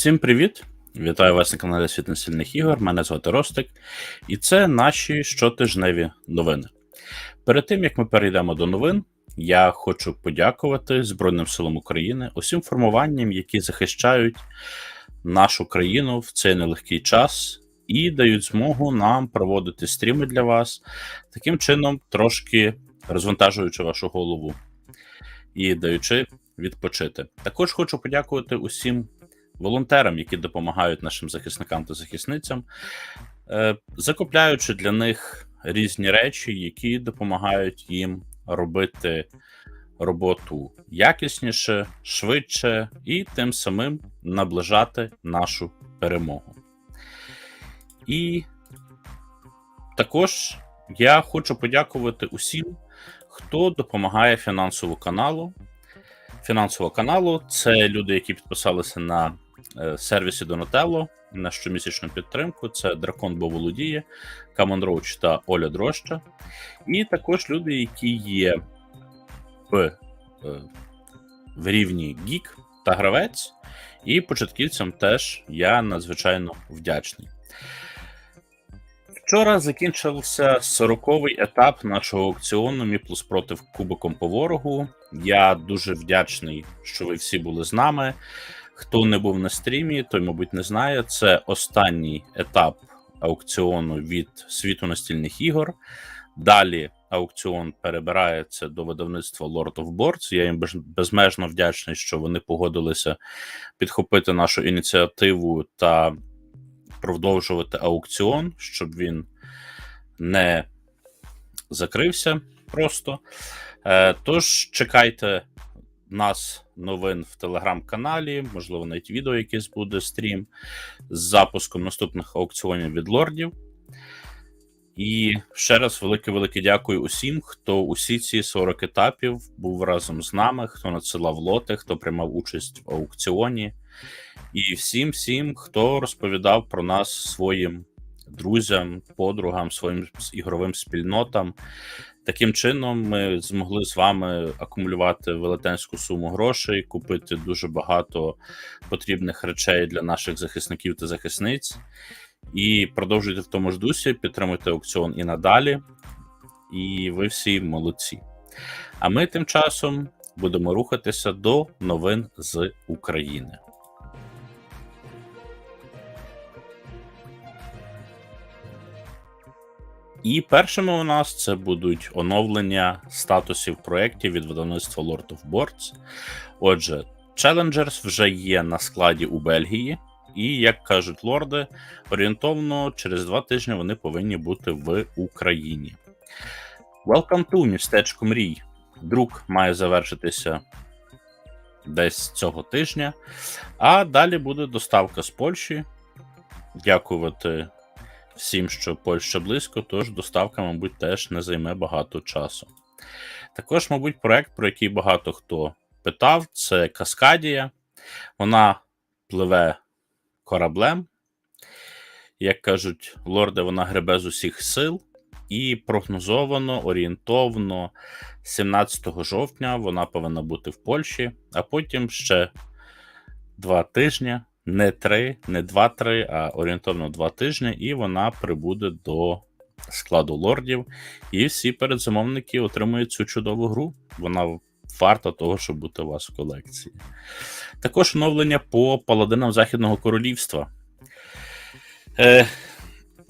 Всім привіт! Вітаю вас на каналі Світ Настільних ігор. Мене звати Ростик, і це наші щотижневі новини. Перед тим як ми перейдемо до новин, я хочу подякувати Збройним силам України, усім формуванням, які захищають нашу країну в цей нелегкий час і дають змогу нам проводити стріми для вас, таким чином, трошки розвантажуючи вашу голову і даючи відпочити. Також хочу подякувати усім волонтерам, які допомагають нашим захисникам та захисницям, е, закупляючи для них різні речі, які допомагають їм робити роботу якісніше, швидше і тим самим наближати нашу перемогу. І також я хочу подякувати усім, хто допомагає фінансово каналу. Фінансового каналу це люди, які підписалися на сервісі Donatello на щомісячну підтримку. Це Дракон Боволодіє, Камон Роуч та Оля Дроща. І також люди, які є в, е, в рівні Гік та гравець. І початківцям теж я надзвичайно вдячний. Вчора закінчився 40-й етап нашого аукціону Мі плюс проти Кубиком по ворогу. Я дуже вдячний, що ви всі були з нами. Хто не був на стрімі, той, мабуть, не знає. Це останній етап аукціону від світу настільних ігор. Далі аукціон перебирається до видавництва Lord of Boards. Я їм безмежно вдячний, що вони погодилися підхопити нашу ініціативу та продовжувати аукціон, щоб він не закрився просто. Е, Тож чекайте нас новин в телеграм-каналі, можливо, навіть відео якесь буде стрім з запуском наступних аукціонів від лордів. І ще раз велике-велике дякую усім, хто усі ці 40 етапів був разом з нами, хто надсилав лоти, хто приймав участь в аукціоні, і всім, всім, хто розповідав про нас своїм друзям, подругам, своїм ігровим спільнотам. Таким чином, ми змогли з вами акумулювати велетенську суму грошей, купити дуже багато потрібних речей для наших захисників та захисниць. І продовжуйте в тому ж дусі, підтримуйте аукціон і надалі. І ви всі молодці. А ми тим часом будемо рухатися до новин з України. І першими у нас це будуть оновлення статусів проєктів від видавництва Lord of Boards. Отже, Challengers вже є на складі у Бельгії, і, як кажуть лорди, орієнтовно через два тижні вони повинні бути в Україні. Welcome to містечко Мрій. Друк має завершитися десь цього тижня, а далі буде доставка з Польщі. Дякувати всім, що Польща близько, тож доставка, мабуть, теж не займе багато часу. Також, мабуть, проект, про який багато хто питав, це Каскадія. Вона пливе кораблем. Як кажуть, лорди, вона гребе з усіх сил, і прогнозовано, орієнтовно, 17 жовтня вона повинна бути в Польщі, а потім ще два тижні не три, не два-три, а орієнтовно два тижні, і вона прибуде до складу лордів. І всі передзамовники отримують цю чудову гру. Вона варта того, щоб бути у вас в колекції. Також оновлення по паладинам Західного Королівства. Е,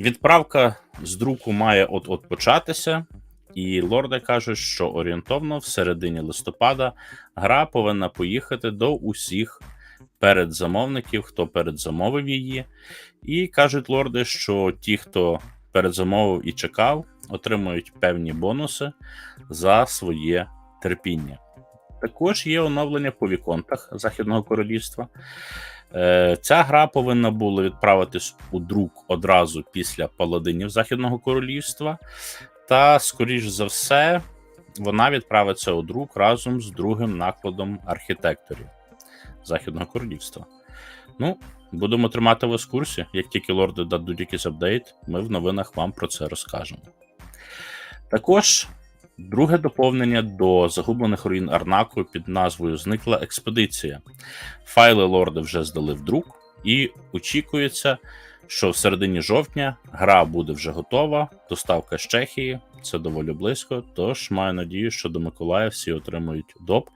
Відправка з друку має от-от початися. І лорди кажуть, що орієнтовно в середині листопада гра повинна поїхати до усіх передзамовників, хто передзамовив її. І кажуть лорди, що ті, хто передзамовив і чекав, отримують певні бонуси за своє терпіння. Також є оновлення по віконтах Західного королівства. Е, ця гра повинна була відправитись у друк одразу після паладинів Західного королівства, та, скоріш за все, вона відправиться у друк разом з другим накладом архітекторів. Західного королівства. Ну, будемо тримати вас в курсі. Як тільки лорди дадуть якийсь апдейт, ми в новинах вам про це розкажемо. Також друге доповнення до загублених руїн Арнаку під назвою Зникла експедиція. Файли лорди вже здали в друк. і очікується, що в середині жовтня гра буде вже готова. Доставка з Чехії, це доволі близько. Тож маю надію, що до Миколая всі отримують доп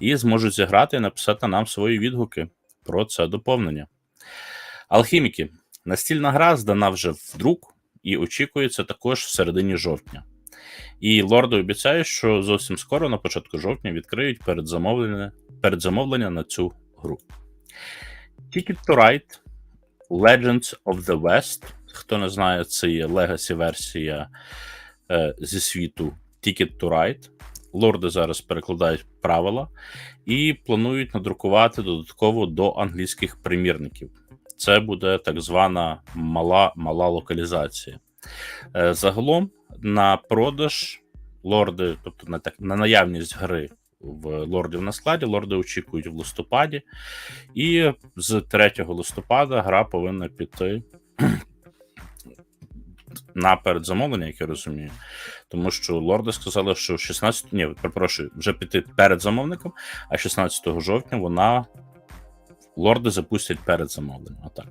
і зможуть зіграти і написати нам свої відгуки про це доповнення. Алхіміки. Настільна гра здана вже в друк і очікується також в середині жовтня. І лорди обіцяють, що зовсім скоро, на початку жовтня, відкриють передзамовлення, передзамовлення на цю гру. Ticket to Ride Legends of the West. Хто не знає, це є Legacy версія е, зі світу Ticket to Ride. Лорди зараз перекладають правила і планують надрукувати додатково до англійських примірників. Це буде так звана мала мала локалізація. Е, Загалом на продаж лорди, тобто на так на наявність гри в лордів на складі, лорди очікують в листопаді, і з 3 листопада гра повинна піти на передзамовлення, як я розумію. Тому що лорди сказали, що 16, ні, перепрошую, вже піти перед замовником, а 16 жовтня вона лорди запустять перед замовленням. Отак.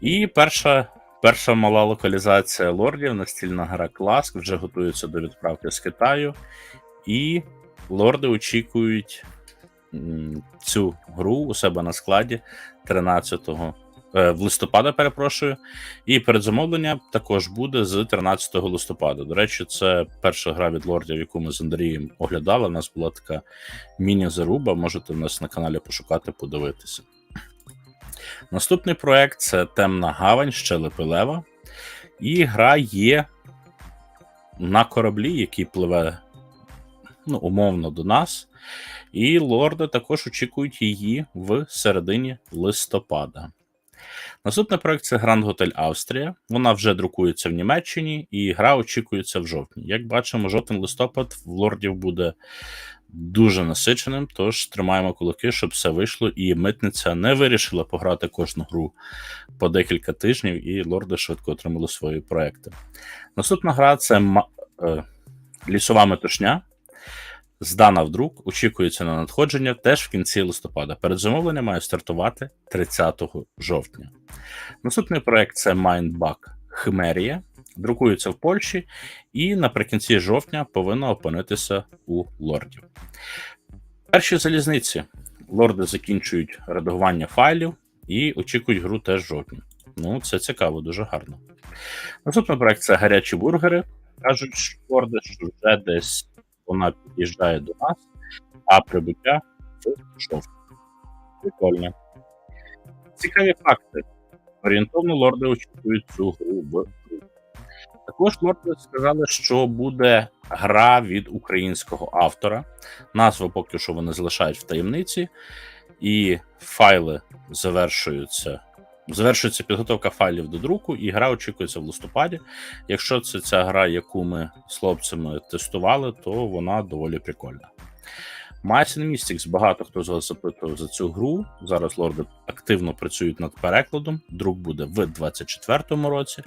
І перша. Перша мала локалізація лордів, настільна гра Класк, вже готується до відправки з Китаю, і лорди очікують цю гру у себе на складі 13 е, в листопада, перепрошую. І передзамовлення також буде з 13 листопада. До речі, це перша гра від лордів, яку ми з Андрієм оглядали. У нас була така міні-заруба. Можете в нас на каналі пошукати, подивитися. Наступний проект це Темна Гавань, щелепи Лева. І гра є на кораблі, який пливе ну, умовно до нас. І лорди також очікують її в середині листопада. Наступний проект це Grand Hotel Австрія. Вона вже друкується в Німеччині, і гра очікується в жовтні. Як бачимо, жовтень-листопад в лордів буде дуже насиченим, тож тримаємо кулаки, щоб все вийшло, і митниця не вирішила пограти кожну гру по декілька тижнів, і лорди швидко отримали свої проекти. Наступна гра це е, лісова метушня. Здана в друк, очікується на надходження теж в кінці листопада. Передзамовлення має стартувати 30 жовтня. Наступний проект це Mindbug Хмерія. Друкується в Польщі, і наприкінці жовтня повинно опинитися у лордів. Перші залізниці. Лорди закінчують редагування файлів і очікують гру теж в жовтні. Ну, це цікаво, дуже гарно. Наступний проект це гарячі бургери. Кажуть, що лорди, що вже десь вона під'їжджає до нас, а прибуття в жовтні. Прикольно. Цікаві факти. Орієнтовно лорди очікують цю гру в гру. Також лорди сказали, що буде гра від українського автора. Назву поки що вони залишають в таємниці, і файли завершуються. Завершується підготовка файлів до друку, і гра очікується в листопаді. Якщо це ця гра, яку ми з хлопцями тестували, то вона доволі прикольна. And Mystics, багато хто з вас запитував за цю гру. Зараз лорди активно працюють над перекладом. Друк буде в 24-му році,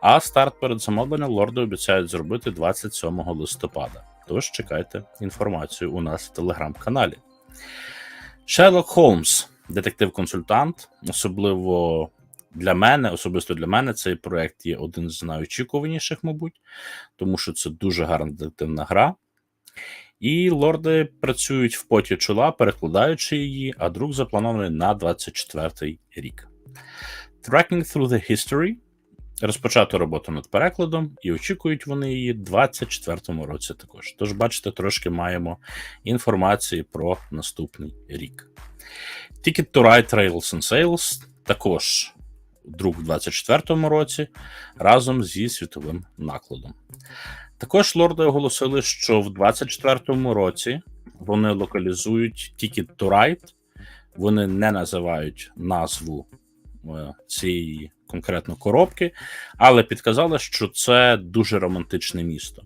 а старт перед замовленням лорди обіцяють зробити 27 листопада. Тож чекайте інформацію у нас в телеграм-каналі. Шерлок Холмс, детектив-консультант, особливо для мене, особисто для мене, цей проект є один з найочікуваніших, мабуть, тому що це дуже гарна детективна гра. І лорди працюють в поті чола, перекладаючи її, а друк запланований на 24-й рік. Tracking Through the History розпочато роботу над перекладом, і очікують вони її в 24-му році також. Тож, бачите, трошки маємо інформації про наступний рік. Ticket to Ride Trails and Sales також друк в 24-му році разом зі світовим накладом. Також лорди оголосили, що в 24-му році вони локалізують Ticket to Ride. Вони не називають назву е, цієї конкретно коробки, але підказали, що це дуже романтичне місто.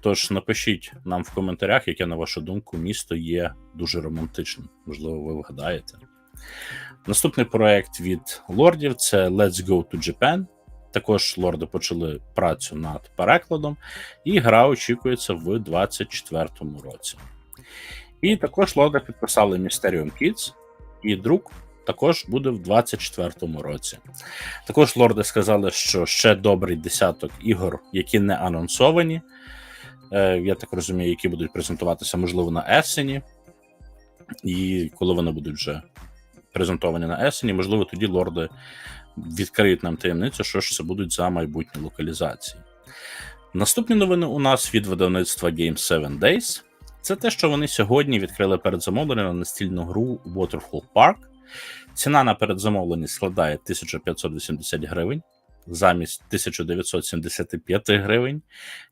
Тож напишіть нам в коментарях, яке, на вашу думку, місто є дуже романтичним. Можливо, ви вгадаєте. Наступний проект від лордів це Let's Go to Japan. Також лорди почали працю над перекладом, і гра очікується в 2024 році. І також лорди підписали Mysterium Kids, і друк також буде в 2024 році. Також лорди сказали, що ще добрий десяток ігор, які не анонсовані. Е, я так розумію, які будуть презентуватися, можливо, на есені. І коли вони будуть вже презентовані на есені, можливо, тоді лорди відкриють нам таємницю, що ж це будуть за майбутні локалізації. Наступні новини у нас від видавництва Game 7 Days. Це те, що вони сьогодні відкрили передзамовлення на настільну гру Waterfall Park. Ціна на передзамовлення складає 1580 гривень замість 1975 гривень,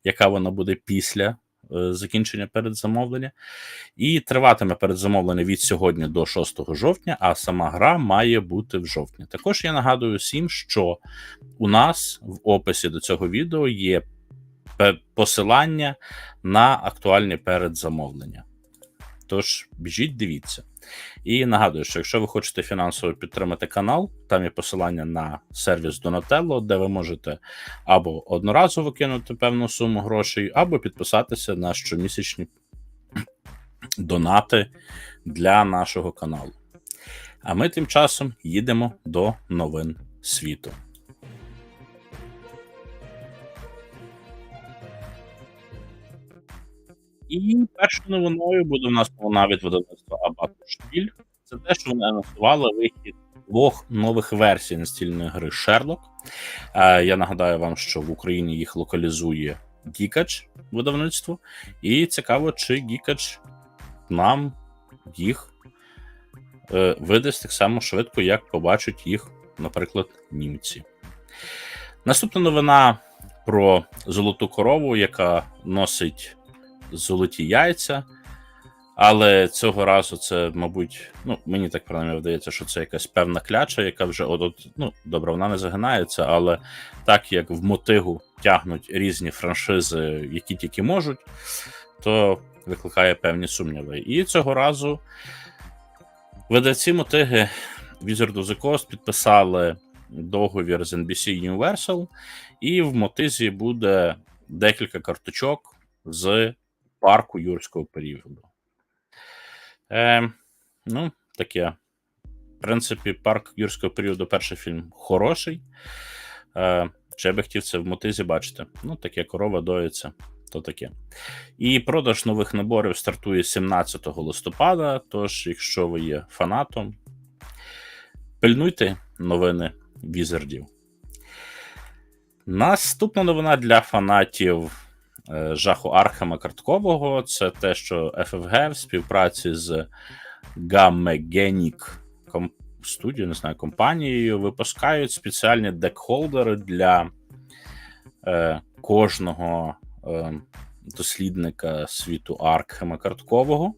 яка вона буде після е, закінчення передзамовлення. І триватиме передзамовлення від сьогодні до 6 жовтня, а сама гра має бути в жовтні. Також я нагадую всім, що у нас в описі до цього відео є посилання на актуальні передзамовлення. Тож біжіть, дивіться. І нагадую, що якщо ви хочете фінансово підтримати канал, там є посилання на сервіс Donatello, де ви можете або одноразово кинути певну суму грошей, або підписатися на щомісячні донати для нашого каналу. А ми тим часом їдемо до новин світу. І першою новиною буде в нас новина від видавництва Абакушпіль. Це те, що вони анонсували вихід двох нових версій настільної гри Sherlock. Е, я нагадаю вам, що в Україні їх локалізує Geekage видавництво. І цікаво, чи Geekage нам їх е, видасть так само швидко, як побачать їх, наприклад, німці. Наступна новина про золоту корову, яка носить золоті яйця. Але цього разу це, мабуть, ну мені так принаймні вдається, що це якась певна кляча, яка вже от, от ну добре, вона не загинається, але так як в мотигу тягнуть різні франшизи, які тільки можуть, то викликає певні сумніви. І цього разу видавці мотиги Wizard of the Coast підписали договір з NBC Universal, і в мотизі буде декілька карточок з парку юрського періоду. Е, ну, таке. В принципі, парк юрського періоду, перший фільм хороший. Е, Чи я би хотів це в мотизі бачити? Ну, таке корова доїться, то таке. І продаж нових наборів стартує 17 листопада. Тож, якщо ви є фанатом, пильнуйте новини візардів. Наступна новина для фанатів жаху Архема Карткового це те, що FFG в співпраці з Gammagenic студією, не знаю, компанією, випускають спеціальні декхолдери для е, кожного е, дослідника світу Архема Карткового.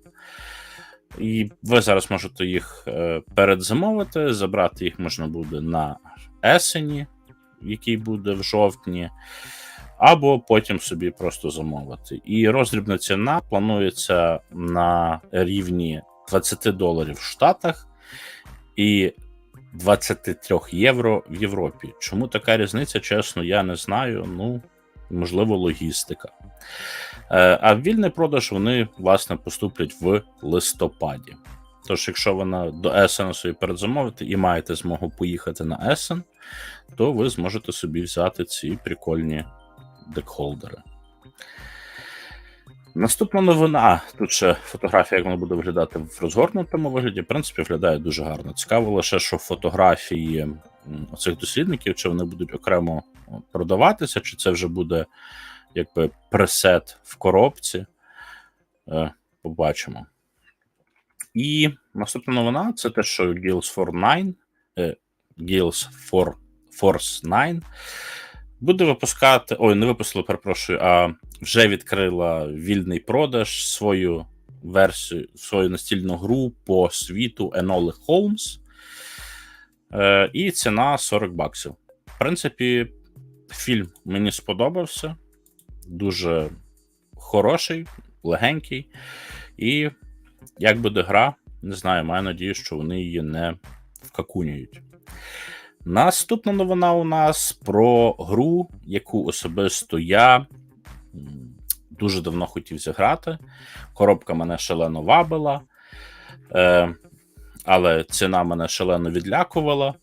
І ви зараз можете їх е, передзамовити. Забрати їх можна буде на есені, який буде в жовтні, або потім собі просто замовити. І роздрібна ціна планується на рівні 20 доларів в Штатах і 23 євро в Європі. Чому така різниця? Чесно, я не знаю. Ну, можливо, логістика. Е, А вільний продаж вони, власне, поступлять в листопаді. Тож, якщо вона до Есена собі передзамовити і маєте змогу поїхати на Есен, то ви зможете собі взяти ці прикольні декхолдери. Наступна новина. Тут ще фотографія, як вона буде виглядати в розгорнутому вигляді, в принципі, виглядає дуже гарно. Цікаво лише, що фотографії оцих дослідників, чи вони будуть окремо продаватися, чи це вже буде якби пресет в коробці. Е, Побачимо. І наступна новина це те, що Gills for 9, е, Gills for Force 9 буде випускати. Ой, не випустила, перепрошую, а вже відкрила вільний продаж свою версію, свою настільну гру по світу Enola Holmes. Е, і ціна 40 баксів. В принципі, фільм мені сподобався. Дуже хороший, легенький. І як буде гра, не знаю, маю надію, що вони її не вкакунюють. Наступна новина у нас про гру, яку особисто я дуже давно хотів зіграти. Коробка мене шалено вабила. Е, але ціна мене шалено відлякувала.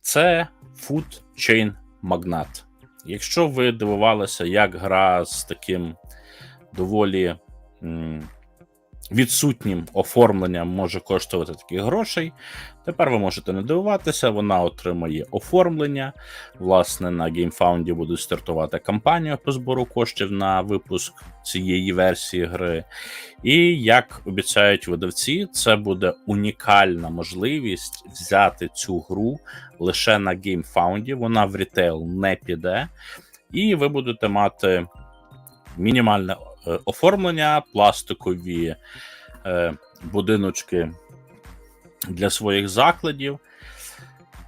Це Food Chain Magnate. Якщо ви дивувалися, як гра з таким доволі відсутнім оформленням може коштувати таких грошей, тепер ви можете не дивуватися, вона отримає оформлення. Власне, на GameFound буде стартувати кампанія по збору коштів на випуск цієї версії гри. І як обіцяють видавці, це буде унікальна можливість взяти цю гру лише на GameFound, Вона в рітейл не піде, і ви будете мати мінімальне е, оформлення, пластикові е, будиночки для своїх закладів.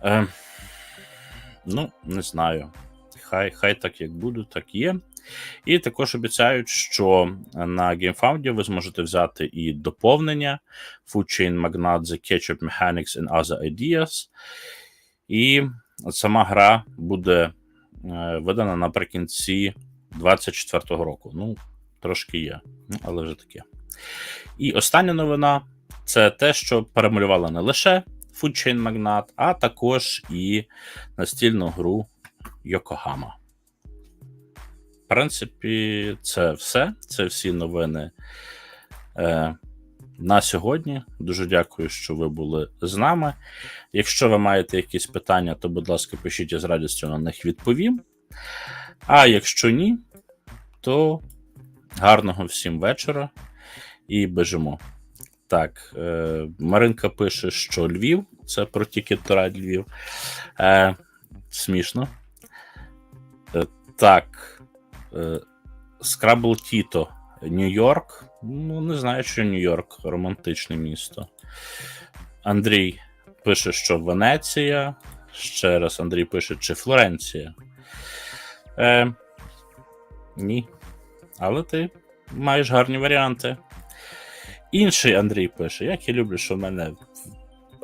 Е, ну, не знаю. Хай, хай так як буде, так є. І також обіцяють, що на GameFound ви зможете взяти і доповнення Food Chain Magnate, The Ketchup Mechanics and Other Ideas. І сама гра буде е, видана наприкінці 24-го року. Ну, трошки є, але вже таке. І остання новина це те, що перемалювала не лише Food Chain Magnate, а також і настільну гру Yokohama. В принципі, це все. Це всі новини е, на сьогодні. Дуже дякую, що ви були з нами. Якщо ви маєте якісь питання, то, будь ласка, пишіть я з радістю на них відповім. А якщо ні, то гарного всім вечора і бежимо. Так, е, Маринка пише, що Львів це про Тікеторад Львів. Е, Смішно. Е, так. Е, Скрабл Тіто, Нью-Йорк. Ну, не знаю, що Нью-Йорк романтичне місто. Андрій пише, що Венеція. Ще раз Андрій пише, чи Флоренція. Е, Ні. Але ти маєш гарні варіанти. Інший Андрій пише: як я люблю, що в мене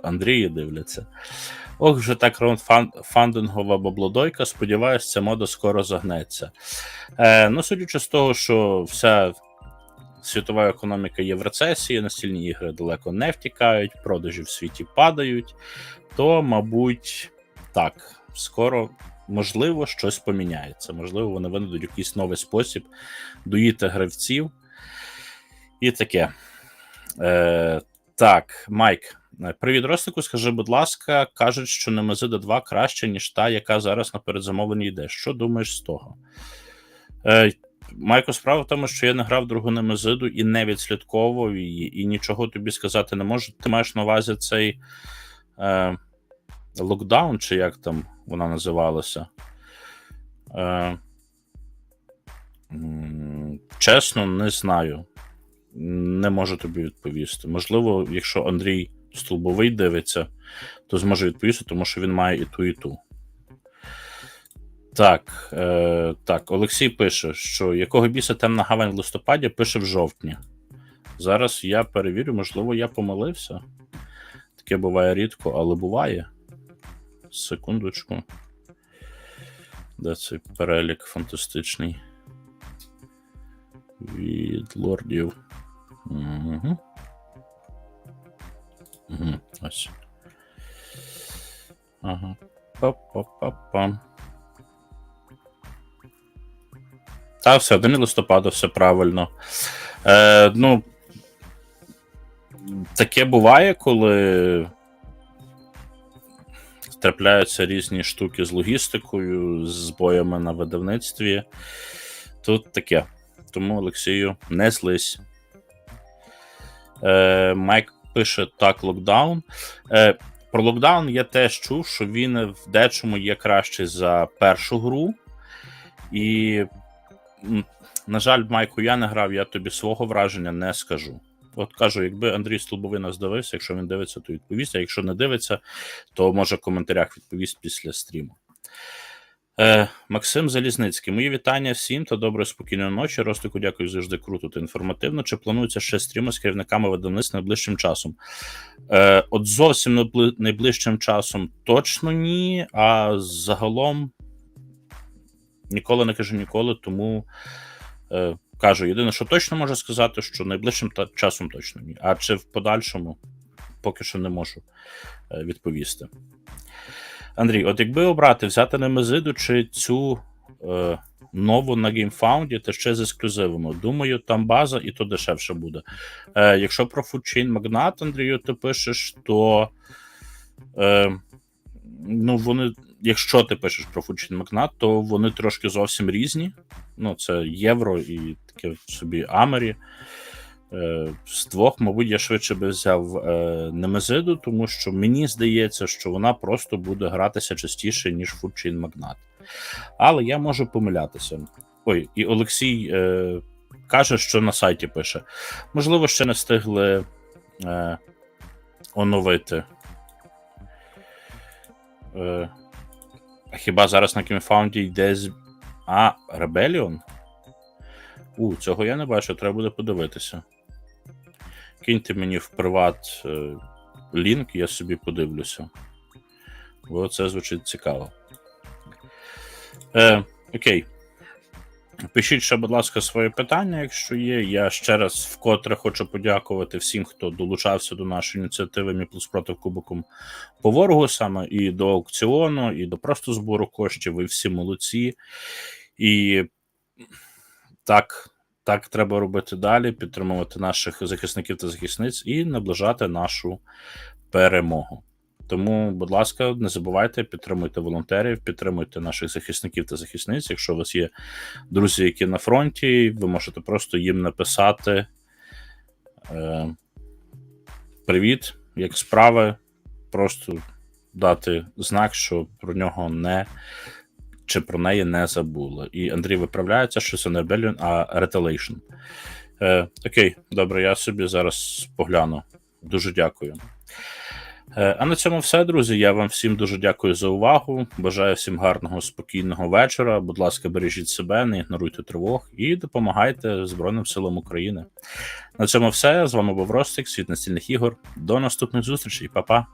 Андрії дивляться. Ох, вже так раундфандингова баблодойка. Сподіваюсь, ця мода скоро загнеться. Е, Ну, судячи з того, що вся світова економіка є в рецесії, настільні ігри далеко не втікають, продажі в світі падають, то, мабуть, так, скоро. Можливо, щось поміняється. Можливо, вони винайдуть якийсь новий спосіб доїти гравців. І таке. Е, Так, Майк, привіт, Ростику. Скажи, будь ласка, кажуть, що Немезида 2 краще, ніж та, яка зараз на передзамовленні йде. Що думаєш з того? Е, Майко, справа в тому, що я не грав другу Немезиду і не відслідковував її, і нічого тобі сказати не можу. Ти маєш на увазі цей е, локдаун, чи як там вона називалася? Е, Чесно, не знаю. Не можу тобі відповісти. Можливо, якщо Андрій Столбовий дивиться, то зможе відповісти, тому що він має і ту, і ту. Так, е, так, Олексій пише, що якого біса темна гавань в листопаді пише в жовтні. Зараз я перевірю, можливо, я помилився. Таке буває рідко, але буває. Секундочку. Де цей перелік фантастичний? Від лордів. Угу. Угу. Ось. Ага. Па-па-па-пам. Та, все, 1 листопада, все правильно. Е, Ну, таке буває, коли трапляються різні штуки з логістикою, з боями на видавництві. Тут таке. Тому, Олексію, не злись. Е, Майк пише так, локдаун. Е, Про локдаун я теж чув, що він в дечому є кращий за першу гру. І, на жаль, Майку, я не грав, я тобі свого враження не скажу. От кажу, якби Андрій Столбовий нас дивився, якщо він дивиться, то відповість. А якщо не дивиться, то може в коментарях відповість після стріму. Е, Максим Залізницький, мої вітання всім та доброї спокійної ночі. Ростику, дякую завжди круто та інформативно. Чи планується ще стріми з керівниками видавництва найближчим часом? Е, От зовсім найближчим часом точно ні. А загалом ніколи не кажу ніколи, тому е, кажу, єдине, що точно можу сказати, що найближчим та- часом точно ні. А чи в подальшому поки що не можу е, відповісти. Андрій, от якби обрати, взяти Немезиду чи цю е, нову на GameFound, та ще з ексклюзивами. Думаю, там база і то дешевше буде. Е, якщо про Foodchain Magnat, Андрію, ти пишеш, то е, ну, вони, якщо ти пишеш про Foodchain Magnat, то вони трошки зовсім різні. Ну, це євро і таке собі Амері. Е, З двох, мабуть, я швидше би взяв е, Немезиду, тому що мені здається, що вона просто буде гратися частіше, ніж Foodchain Magnat. Але я можу помилятися. Ой, і Олексій е, каже, що на сайті пише. Можливо, ще не встигли е, оновити. Е, а хіба зараз на Кімфаунді йде з. А, Rebellion? У, цього я не бачу, треба буде подивитися. Киньте мені в приват е, лінк, я собі подивлюся. Бо це звучить цікаво. Е, окей. Пишіть ще, будь ласка, свої питання, якщо є. Я ще раз вкотре хочу подякувати всім, хто долучався до нашої ініціативи Мі плюс проти Кубоком по ворогу, саме і до аукціону, і до просто збору коштів. Ви всі молодці. І так, так треба робити далі, підтримувати наших захисників та захисниць і наближати нашу перемогу. Тому, будь ласка, не забувайте, підтримуйте волонтерів, підтримуйте наших захисників та захисниць. Якщо у вас є друзі, які на фронті, ви можете просто їм написати е, Привіт, як справи, просто дати знак, що про нього не чи про неї не забули. І Андрій виправляється, що це не Rebellion, а Retaliation. Е, окей, добре, я собі зараз погляну. Дуже дякую. Е, А на цьому все, друзі. Я вам всім дуже дякую за увагу. Бажаю всім гарного, спокійного вечора. Будь ласка, бережіть себе, не ігноруйте тривог і допомагайте Збройним силам України. На цьому все. З вами був Ростик, світ настільних ігор. До наступних зустрічей, Па-па.